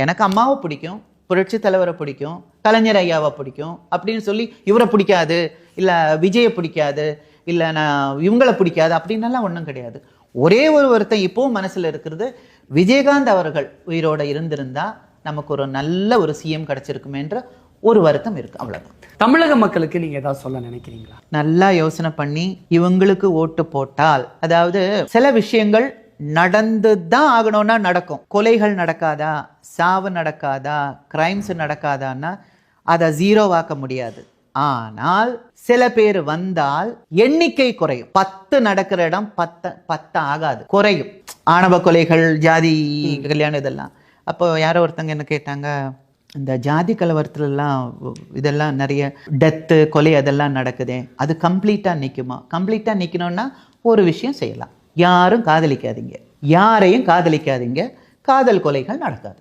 எனக்கு அம்மாவை பிடிக்கும் புரட்சி தலைவரை பிடிக்கும் கலைஞர் ஐயாவை பிடிக்கும் அப்படின்னு சொல்லி இவரை பிடிக்காது இல்லை விஜயை பிடிக்காது இல்லை நான் இவங்கள பிடிக்காது அப்படின்னெல்லாம் ஒன்றும் கிடையாது. ஒரே ஒரு ஒருத்தன் இப்போவும் மனசில் இருக்கிறது விஜயகாந்த் அவர்கள் உயிரோட இருந்திருந்தா நமக்கு ஒரு நல்ல ஒரு சிஎம் கிடைச்சிருக்குமேன்ற ஒரு வருத்தம் இருக்கு. அவ்வளவுதான். தமிழக மக்களுக்கு நீங்க ஏதாவது சொல்ல நினைக்கிறீங்களா? நல்லா யோசனை பண்ணி இவங்களுக்கு ஓட்டு போட்டால் அதாவது சில விஷயங்கள் நடந்து தான் ஆகணும்னா நடக்கும். கொலைகள் நடக்காதா? சாவு நடக்காதா? கிரைம்ஸ் நடக்காதான்னா அதை ஜீரோவாக்க முடியாது. ஆனால் சில பேர் வந்தால் எண்ணிக்கை குறையும். பத்து நடக்கிற இடம் பத்து பத்து ஆகாது. குறையும். ஆணவ கொலைகள் ஜாதி கல்யாணம் இதெல்லாம். அப்போ யாரோ ஒருத்தங்க என்ன கேட்டாங்க இந்த ஜாதி கலவரத்துலலாம் இதெல்லாம் நிறைய டெத்து கொலை அதெல்லாம் நடக்குதே. அது கம்ப்ளீட்டாக நிற்குமா கம்ப்ளீட்டாக நிற்கணும்னா ஒரு விஷயம் செய்யலாம். யாரும் காதலிக்காதீங்க. யாரையும் காதலிக்காதீங்க. காதல் கொலைகள் நடக்காது.